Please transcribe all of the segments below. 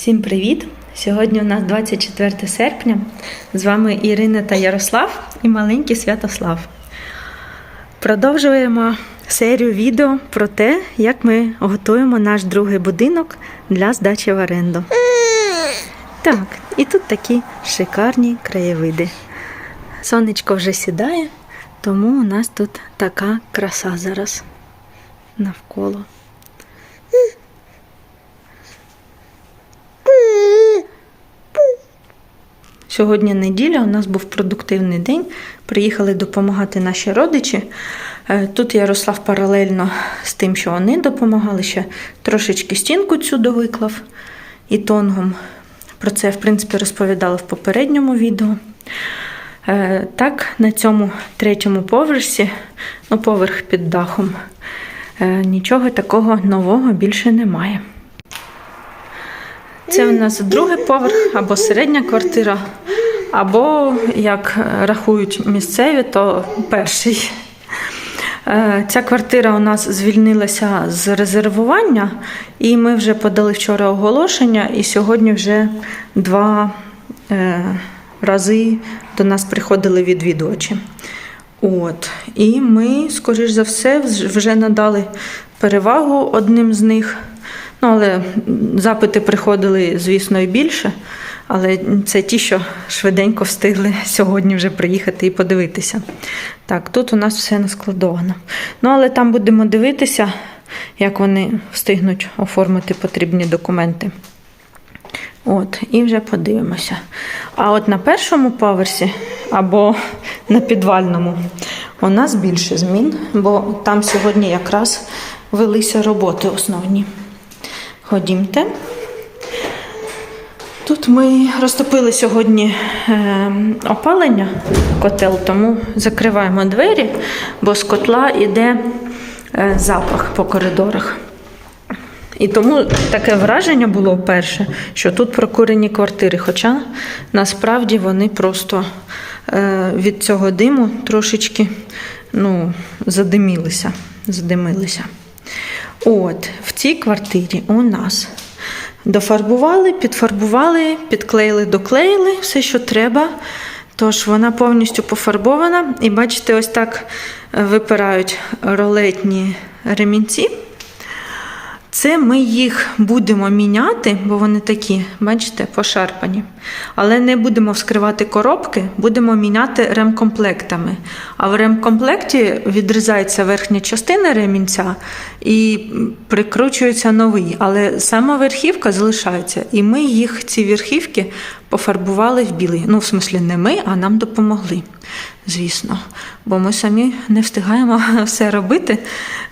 Всім привіт! Сьогодні у нас 24 серпня. З вами Ірина та Ярослав і маленький Святослав. Продовжуємо серію відео про те, як ми готуємо наш другий будинок для здачі в оренду. Так, і тут такі шикарні краєвиди. Сонечко вже сідає, тому у нас тут така краса зараз навколо. Сьогодні неділя, у нас був продуктивний день. Приїхали допомагати наші родичі. Е, Тут Ярослав паралельно з тим, що вони допомагали, ще трошечки стінку цю довиклав і тонгом. Про це, в принципі, розповідала в попередньому відео. Е, Так, на цьому третьому поверсі, ну, поверх під дахом, е, нічого такого нового більше немає. Це у нас другий поверх або середня квартира, або, як рахують місцеві, то перший. Е, Ця квартира у нас звільнилася з резервування, і ми вже подали вчора оголошення, і сьогодні вже два е, рази до нас приходили відвідувачі. От. І ми, скоріш за все, вже надали перевагу одним з них. Ну, але запити приходили, звісно, і більше. Але це ті, що швиденько встигли сьогодні вже приїхати і подивитися. Так, тут у нас все наскладовано. Ну, але там будемо дивитися, як вони встигнуть оформити потрібні документи. От, і вже подивимося. А от на першому поверсі або на підвальному у нас більше змін, бо там сьогодні якраз велися роботи основні. Ходімте. Тут ми розтопили сьогодні е, опалення котел, тому закриваємо двері, бо з котла йде е, запах по коридорах. І тому таке враження було вперше, що тут прокурені квартири, хоча насправді вони просто е, від цього диму трошечки ну, задимілися, задимилися. От, в цій квартирі у нас дофарбували, підфарбували, підклеїли, доклеїли все, що треба. Тож вона повністю пофарбована. І бачите, ось так випирають ролетні ремінці. Це ми їх будемо міняти, бо вони такі, бачите, пошарпані. Але не будемо вскривати коробки, будемо міняти ремкомплектами. А в ремкомплекті відрізається верхня частина ремінця і прикручується новий. Але сама верхівка залишається. І ми їх, ці верхівки, пофарбували в білий. Ну, в смислі, не ми, а нам допомогли. Звісно, бо ми самі не встигаємо все робити,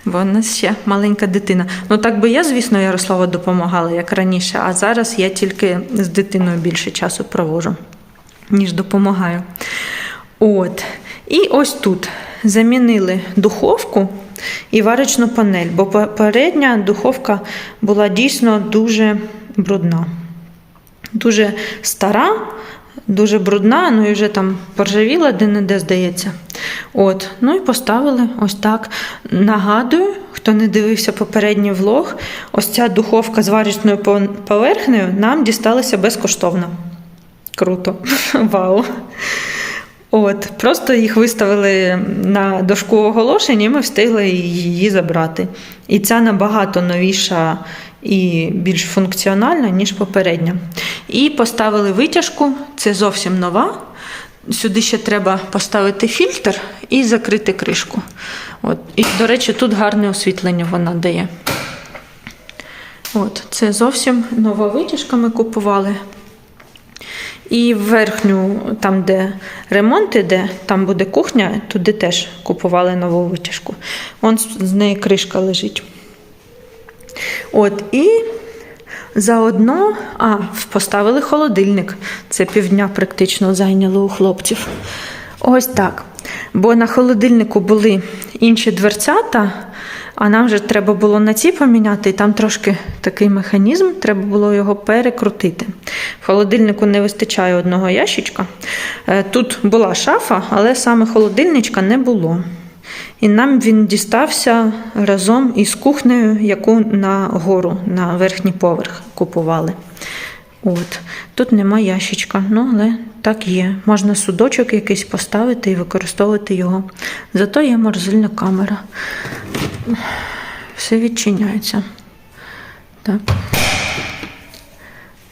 бо в нас ще маленька дитина. Ну так би я, звісно, Ярослава допомагала, як раніше, а зараз я тільки з дитиною більше часу провожу, ніж допомагаю. От. І ось тут замінили духовку і варочну панель, бо попередня духовка була дійсно дуже брудна, дуже стара. Дуже брудна, ну і вже там поржавіла де-не-де, здається. От, ну і поставили ось так. Нагадую, хто не дивився попередній влог, ось ця духовка з варічною поверхнею нам дісталася безкоштовно. Круто. Вау! От, Просто їх виставили на дошку оголошень, і ми встигли її забрати. І ця набагато новіша і більш функціональна, ніж попередня. І поставили витяжку, це зовсім нова. Сюди ще треба поставити фільтр і закрити кришку. От. І, до речі, тут гарне освітлення вона дає. От, Це зовсім нова витяжка ми купували. І верхню, там, де ремонт іде, там буде кухня, туди теж купували нову витяжку. Вон з неї кришка лежить. От, і заодно а, поставили холодильник. Це півдня практично зайняло у хлопців. Ось так. Бо на холодильнику були інші дверцята, а нам вже треба було на ці поміняти, і там трошки такий механізм, треба було його перекрутити. В холодильнику не вистачає одного ящичка. Е, Тут була шафа, але саме холодильничка не було. І нам він дістався разом із кухнею, яку на гору, на верхній поверх купували. От. Тут нема ящичка, ну але так є. Можна судочок якийсь поставити і використовувати його. Зато є морозильна камера. Все відчиняється. Так.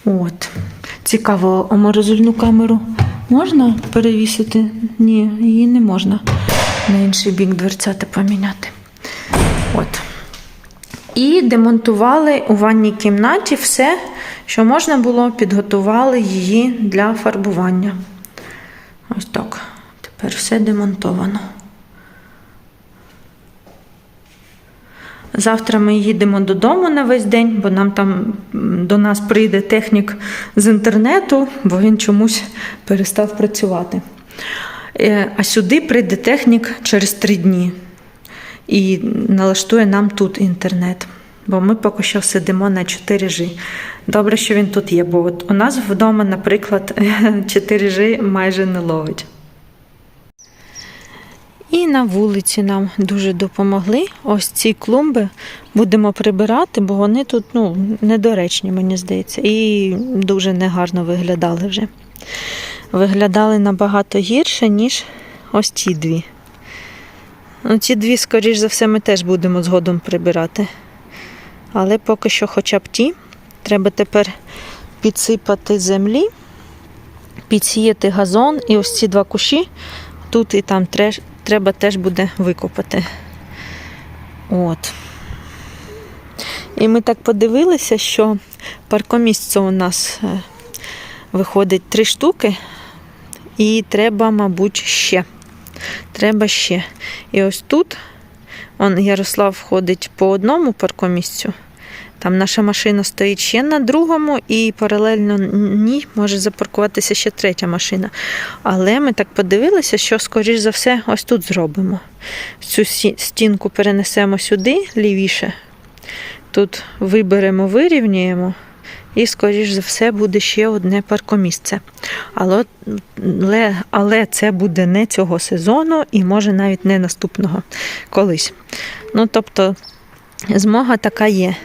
От. Цікаво, а морозильну камеру можна перевісити? Ні, її не можна. На інший бік дверцята поміняти. От. І демонтували у ванній кімнаті все, що можна було, підготували її для фарбування. Ось так. Тепер все демонтовано. Завтра ми їдемо додому на весь день, бо нам там до нас прийде технік з інтернету, бо він чомусь перестав працювати. Е, А сюди прийде технік через три дні і налаштує нам тут інтернет. Бо ми поки що сидимо на 4G. Добре, що він тут є, бо от у нас вдома, наприклад, 4G майже не ловить. І на вулиці нам дуже допомогли. Ось ці клумби будемо прибирати, бо вони тут ну, недоречні, мені здається, і дуже негарно виглядали вже. Виглядали набагато гірше, ніж ось ці дві. Ну, ці дві, скоріш за все, ми теж будемо згодом прибирати. Але поки що, хоча б ті, треба тепер підсипати землі, підсіяти газон і ось ці два кущі тут і там треба теж буде викопати. От. І ми так подивилися, що паркомісця у нас е, виходить три штуки, і треба, мабуть, ще. Треба ще. І ось тут он Ярослав входить по одному паркомісцю. Там наша машина стоїть ще на другому, і паралельно ній може запаркуватися ще третя машина. Але ми так подивилися, що, скоріш за все, ось тут зробимо. Цю стінку перенесемо сюди, лівіше. Тут виберемо, вирівнюємо, і, скоріш за все, буде ще одне паркомісце. Але, але, це буде не цього сезону і може навіть не наступного колись. Ну, тобто, змога така є.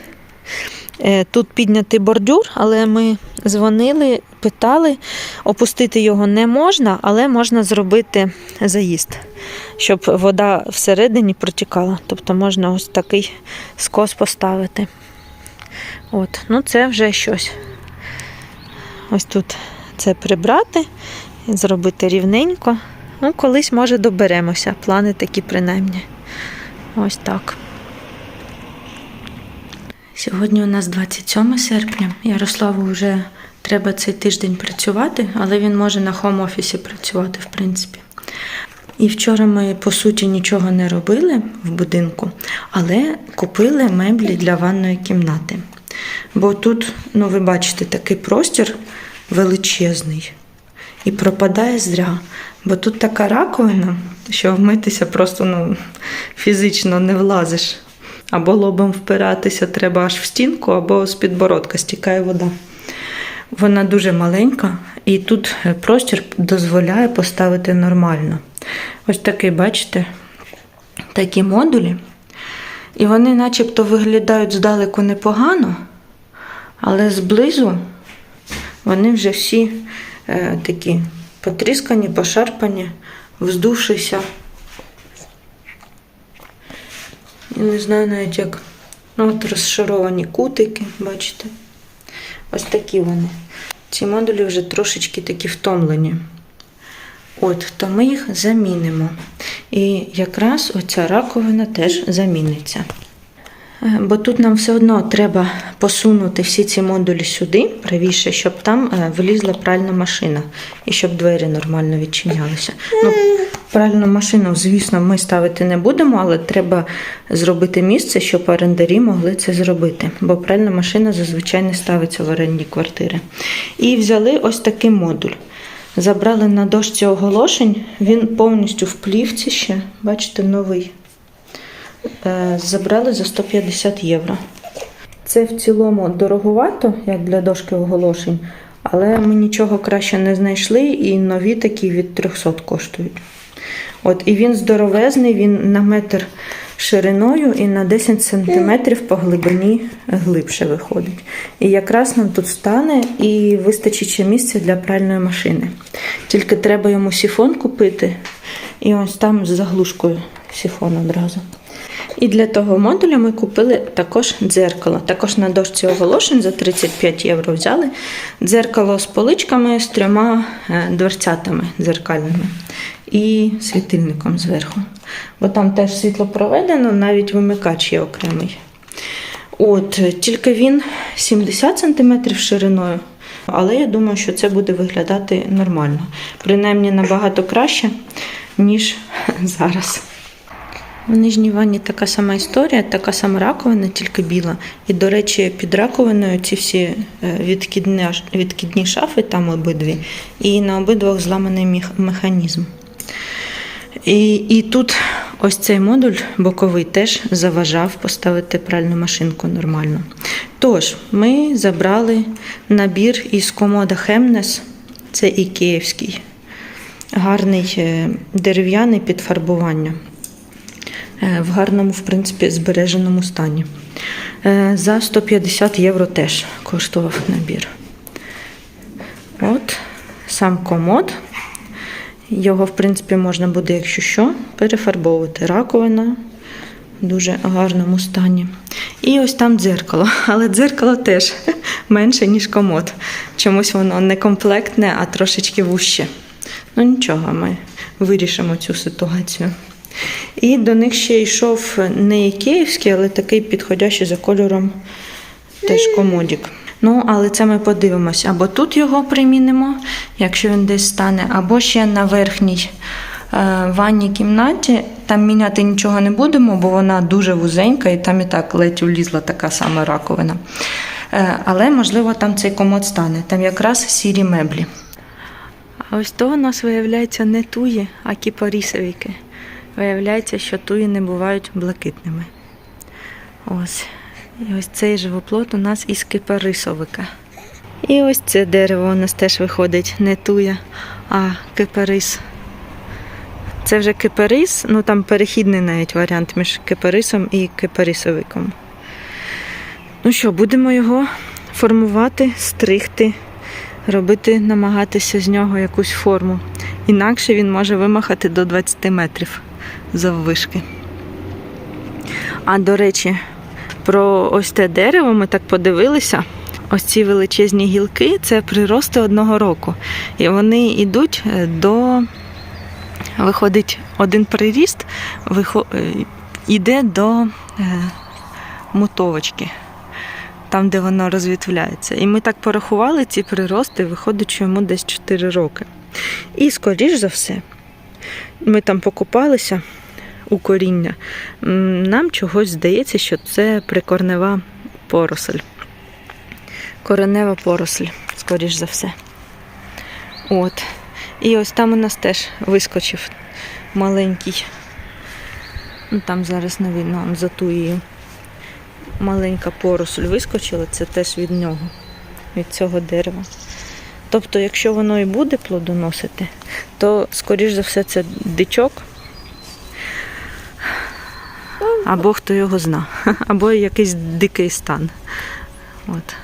Е, Тут піднятий бордюр, але ми дзвонили, питали, опустити його не можна, але можна зробити заїзд, щоб вода всередині протікала. Тобто можна ось такий скос поставити. От, ну це вже щось. Ось тут це прибрати, і зробити рівненько. Ну, колись, може, доберемося. Плани такі принаймні. Ось так. Сьогодні у нас 27 серпня. Ярославу вже треба цей тиждень працювати, але він може на хом-офісі працювати, в принципі. І вчора ми, по суті, нічого не робили в будинку, але купили меблі для ванної кімнати. Бо тут, ну, ви бачите, такий простір величезний і пропадає зря. Бо тут така раковина, що вмитися просто ну, фізично не влазиш. Або лобом впиратися треба аж в стінку, або з підбородка стікає вода. Вона дуже маленька, і тут простір дозволяє поставити нормально. Ось такий, бачите, такі модулі. І вони начебто виглядають здалеку непогано, але зблизу вони вже всі е, такі потріскані, пошарпані, вздувшися. Я не знаю навіть як. Ну, от розшаровані кутики, бачите? Ось такі вони. Ці модулі вже трошечки такі втомлені. От, то ми їх замінимо. І якраз оця раковина теж заміниться. Е, Бо тут нам все одно треба посунути всі ці модулі сюди, правіше, щоб там е, влізла пральна машина і щоб двері нормально відчинялися. Ну, пральну машину, звісно, ми ставити не будемо, але треба зробити місце, щоб орендарі могли це зробити. Бо пральна машина зазвичай не ставиться в орендні квартири. І взяли ось такий модуль. Забрали на дошці оголошень, він повністю в плівці ще, бачите, новий. Е, Забрали за 150 євро. Це в цілому дороговато, як для дошки оголошень, але ми нічого краще не знайшли, і нові такі від 300 коштують. От, і він здоровезний, він на метр шириною і на 10 см по глибині глибше виходить. І якраз нам тут стане і вистачить ще місця для пральної машини. Тільки треба йому сіфон купити, і ось там з заглушкою сіфон одразу. І для того модуля ми купили також дзеркало. Також на дошці оголошень за 35 євро взяли дзеркало з поличками з трьома е, дверцятами дзеркальними і світильником зверху. Бо там теж світло проведено, навіть вимикач є окремий. От, тільки він 70 см шириною, але я думаю, що це буде виглядати нормально. Принаймні набагато краще, ніж зараз. В нижній ванні така сама історія, така сама раковина, тільки біла. І, до речі, під раковиною ці всі е, відкидні, відкидні шафи, там обидві, і на обидвох зламаний механізм. І, і тут ось цей модуль боковий теж заважав поставити пральну машинку нормально. Тож, ми забрали набір із комода Хемнес, це і київський, гарний е, дерев'яний під фарбування. Е, В гарному, в принципі, збереженому стані. Е, За 150 євро теж коштував набір. От сам комод. Його, в принципі, можна буде, якщо що, перефарбовувати. Раковина в дуже гарному стані. І ось там дзеркало. Але дзеркало теж менше, ніж комод. Чомусь воно не комплектне, а трошечки вуще. Ну нічого, ми вирішимо цю ситуацію. І до них ще йшов не київський, але такий підходящий за кольором теж комодік. Ну, але це ми подивимось. Або тут його примінимо, якщо він десь стане, або ще на верхній е, ванній кімнаті. Там міняти нічого не будемо, бо вона дуже вузенька і там і так ледь влізла така сама раковина. Е, але, можливо, там цей комод стане. Там якраз сірі меблі. А ось то у нас виявляється не туї, а кіпарісовіки. Виявляється, що туї не бувають блакитними. Ось. І ось цей живоплот у нас із кипарисовика. І ось це дерево у нас теж виходить не туя, а кипарис. Це вже кипарис, ну там перехідний навіть варіант між кипарисом і кипарисовиком. Ну що, будемо його формувати, стригти, робити, намагатися з нього якусь форму. Інакше він може вимахати до 20 метрів заввишки. А до речі, про ось те дерево ми так подивилися. Ось ці величезні гілки це прирости одного року. І вони йдуть е, до. Виходить, один приріст вихо... е, йде до е, мутовочки, там, де воно розвітвляється. І ми так порахували ці прирости, виходить, що йому десь 4 роки. І, скоріш за все, ми там покупалися у коріння. Нам чогось здається, що це прикорнева поросль. Коренева поросль, скоріш за все. От. І ось там у нас теж вискочив маленький. Ну, там зараз не видно, он за туєю. Маленька поросль вискочила, це теж від нього, від цього дерева. Тобто, якщо воно і буде плодоносити, то, скоріш за все, це дичок. Або хто його зна, або якийсь дикий стан. От.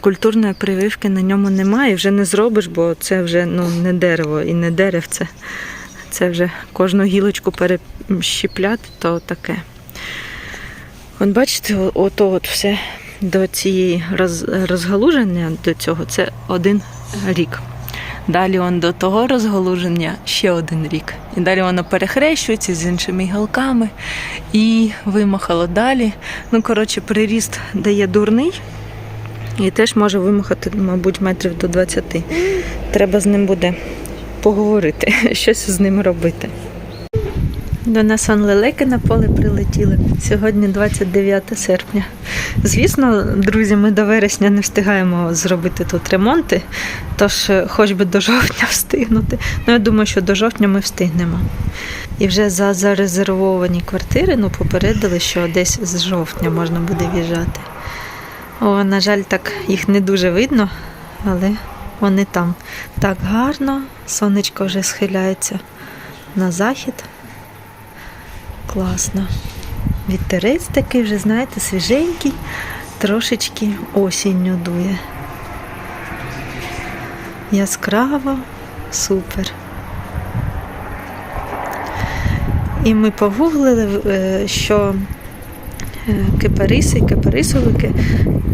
Культурної прививки на ньому немає, вже не зробиш, бо це вже ну, не дерево і не деревце. Це вже кожну гілочку перещіпляти, то таке. От бачите, ото от все до цієї розгалуження до цього це один рік. Далі он до того розголуження ще один рік. І далі воно перехрещується з іншими гілками і вимахало далі. Ну, коротше, приріст дає дурний і теж може вимахати, мабуть, метрів до 20. Треба з ним буде поговорити, щось з ним робити. До нас он лелеки на поле прилетіли. Сьогодні 29 серпня. Звісно, друзі, ми до вересня не встигаємо зробити тут ремонти, тож е, хоч би до жовтня встигнути. Ну, я думаю, що до жовтня ми встигнемо. І вже за зарезервовані квартири ну, попередили, що десь з жовтня можна буде в'їжджати. О, на жаль, так їх не дуже видно, але вони там так гарно. Сонечко вже схиляється на захід. Класно. Вітерець такий вже, знаєте, свіженький, трошечки осінню дує. Яскраво, супер. І ми погуглили, е, що е, кипариси, кипарисовики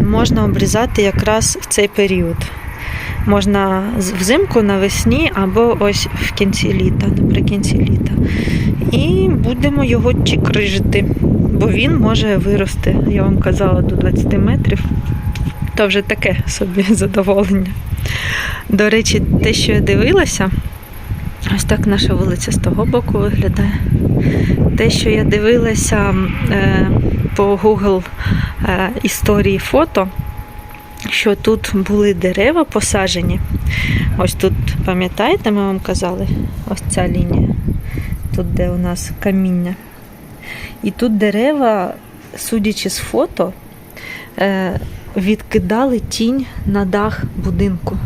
можна обрізати якраз в цей період. Можна взимку навесні або ось в кінці літа, наприкінці літа. І будемо його чікрижити, бо він може вирости, я вам казала, до 20 метрів. То вже таке собі задоволення. До речі, те, що я дивилася, ось так наша вулиця з того боку виглядає. Те, що я дивилася е, по Google е, історії фото, що тут були дерева посаджені. Ось тут, пам'ятаєте, ми вам казали, ось ця лінія, тут де у нас каміння. І тут дерева, судячи з фото, е, відкидали тінь на дах будинку.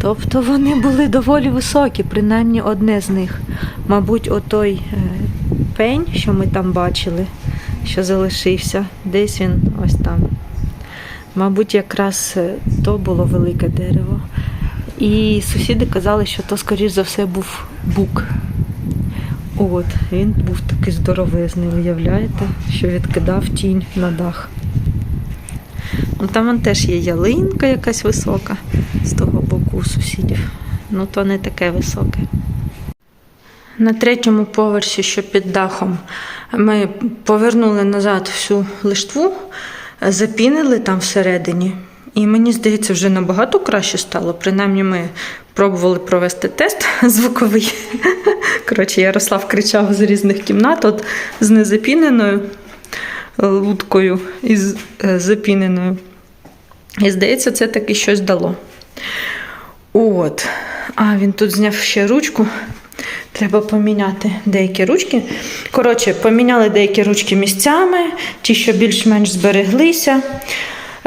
Тобто вони були доволі високі, принаймні одне з них. Мабуть, отой е, пень, що ми там бачили, що залишився, десь він ось там. Мабуть, якраз е, то було велике дерево. І сусіди казали, що то, скоріш за все, був бук. От, він був такий здоровезний, уявляєте, що відкидав тінь на дах. Ну, там вон теж є ялинка якась висока з того боку у сусідів. Ну, то не таке високе. На третьому поверсі, що під дахом, ми повернули назад всю лиштву, запінили там всередині. І мені здається, вже набагато краще стало. Принаймні, ми пробували провести тест звуковий. Коротше, Ярослав кричав з різних кімнат, от з незапіненою луткою і з е, запіненою. І здається, це таки щось дало. От. А, він тут зняв ще ручку. Треба поміняти деякі ручки. Коротше, поміняли деякі ручки місцями, ті, що більш-менш збереглися.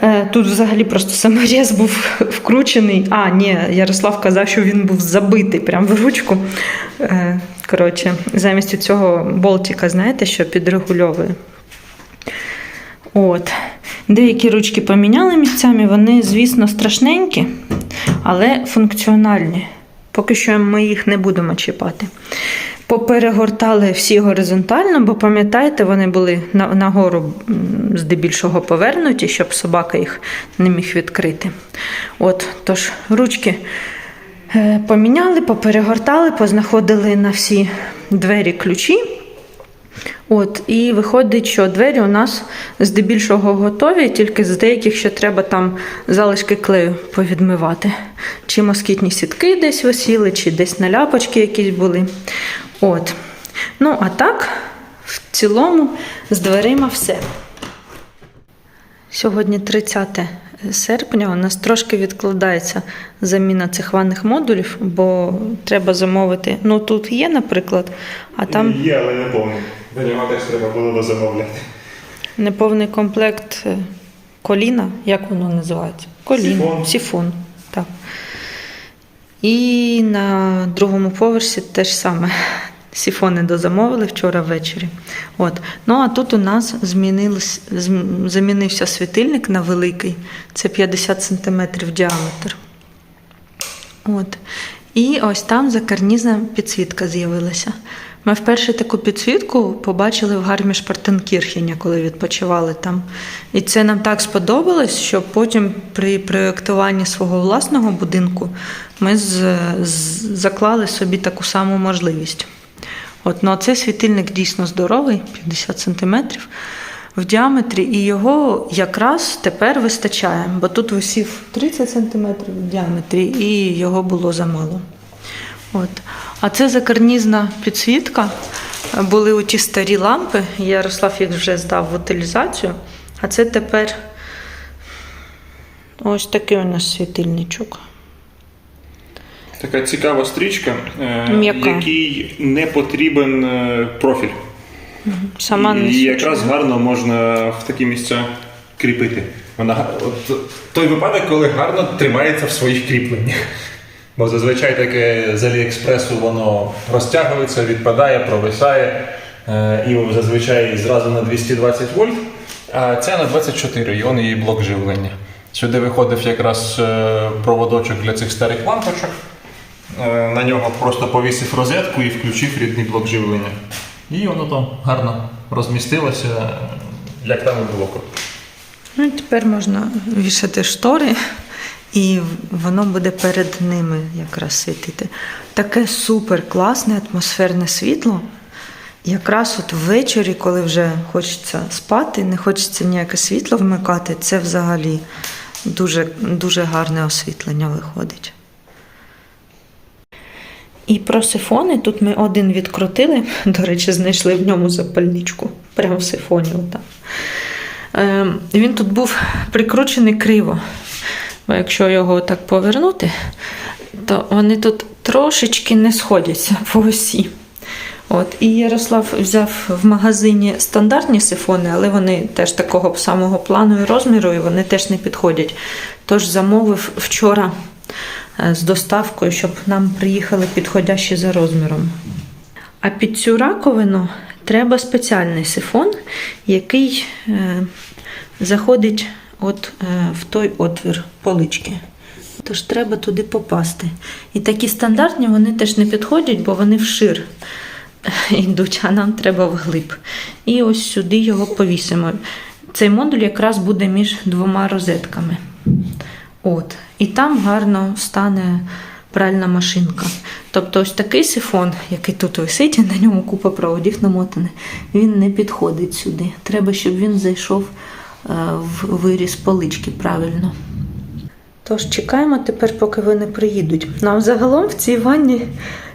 Е, Тут взагалі просто саморіз був вкручений. А, ні, Ярослав казав, що він був забитий прямо в ручку. Е, Коротше, замість цього болтика, знаєте, що підрегульовує. От. Деякі ручки поміняли місцями, вони, звісно, страшненькі, але функціональні. Поки що ми їх не будемо чіпати. Поперегортали всі горизонтально, бо пам'ятаєте, вони були на, нагору здебільшого повернуті, щоб собака їх не міг відкрити. От, тож, ручки е, поміняли, поперегортали, познаходили на всі двері ключі. От, і виходить, що двері у нас здебільшого готові, тільки з деяких ще треба там залишки клею повідмивати. Чи москітні сітки десь висіли, чи десь наляпочки якісь були. От. Ну, а так, в цілому, з дверима все. Сьогодні 30 серпня. У нас трошки відкладається заміна цих ванних модулів, бо треба замовити. Ну, тут є, наприклад, а там. Є, але не повний. До нього теж треба було дозамовляти. Неповний комплект е, коліна, як воно називається? Колін, Сіфон. сіфон. Так. І на другому поверсі теж саме. Сіфони дозамовили вчора ввечері. От. Ну а тут у нас замінився світильник на великий, це 50 см діаметр. От. І ось там закарнізна підсвітка з'явилася. Ми вперше таку підсвітку побачили в гармі Шпартенкірхеня, коли відпочивали там. І це нам так сподобалось, що потім при проєктуванні свого власного будинку ми з, з- заклали собі таку саму можливість. От, ну, цей світильник дійсно здоровий, 50 см в діаметрі, і його якраз тепер вистачає, бо тут висів 30 см в діаметрі, і його було замало. От. А це закарнізна підсвітка. Були у ті старі лампи, Ярослав їх вже здав в утилізацію. А це тепер ось такий у нас світильничок. Така цікава стрічка, е, М'яка. якій не потрібен е, профіль. Сама не І якраз гарно можна в такі місця кріпити. Вона от, той випадок, коли гарно тримається в своїх кріпленнях. Бо зазвичай таке з Аліекспресу воно розтягується, відпадає, провисає. Е, І зазвичай зразу на 220 вольт, а ця на 24, і он її блок живлення. Сюди виходив якраз е, проводочок для цих старих лампочок. Е, На нього просто повісив розетку і включив рідний блок живлення. І воно там гарно розмістилося, як там і було. Ну, тепер можна вішати штори, і воно буде перед ними якраз світити. Таке супер класне атмосферне світло. Якраз от ввечері, коли вже хочеться спати, не хочеться ніяке світло вмикати, це взагалі дуже, дуже гарне освітлення виходить. І про сифони тут ми один відкрутили. До речі, знайшли в ньому запальничку. Прямо в сифоні. Отам. Е, Він тут був прикручений криво. Бо якщо його так повернути, то вони тут трошечки не сходяться по осі. От. І Ярослав взяв в магазині стандартні сифони, але вони теж такого самого плану і розміру, і вони теж не підходять. Тож замовив вчора е, з доставкою, щоб нам приїхали підходящі за розміром. А під цю раковину треба спеціальний сифон, який е, заходить от, е, в той отвір полички. Тож треба туди попасти. І такі стандартні вони теж не підходять, бо вони вшир йдуть, а нам треба вглиб. І ось сюди його повісимо. Цей модуль якраз буде між двома розетками. От. І там гарно стане пральна машинка. Тобто ось такий сифон, який тут висить, на ньому купа проводів намотаних, він не підходить сюди. Треба, щоб він зайшов е, в виріз полички правильно. Тож чекаємо тепер, поки вони приїдуть. Нам загалом в цій ванні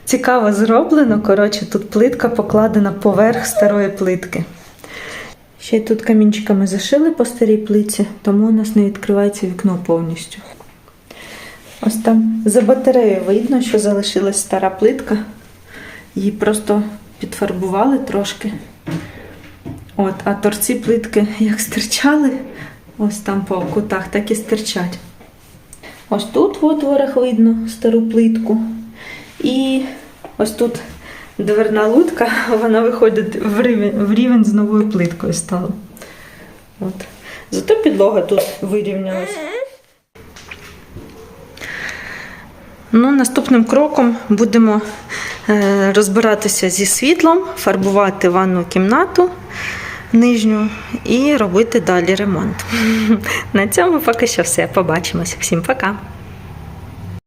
цікаво зроблено. Коротше, тут плитка покладена поверх старої плитки. Ще й тут камінчиками зашили по старій плитці, тому у нас не відкривається вікно повністю. Ось там за батареєю видно, що залишилась стара плитка. Її просто підфарбували трошки. От, а торці плитки як стирчали, ось там по кутах, так і стирчать. Ось тут в отворах видно стару плитку. І ось тут дверна лутка, вона виходить в рівень, в рівень з новою плиткою стала. От. Зато підлога тут вирівнялася. Ну, наступним кроком будемо е, розбиратися зі світлом, фарбувати ванну кімнату нижню і робити далі ремонт. На цьому поки що все. Побачимося. Всім пока!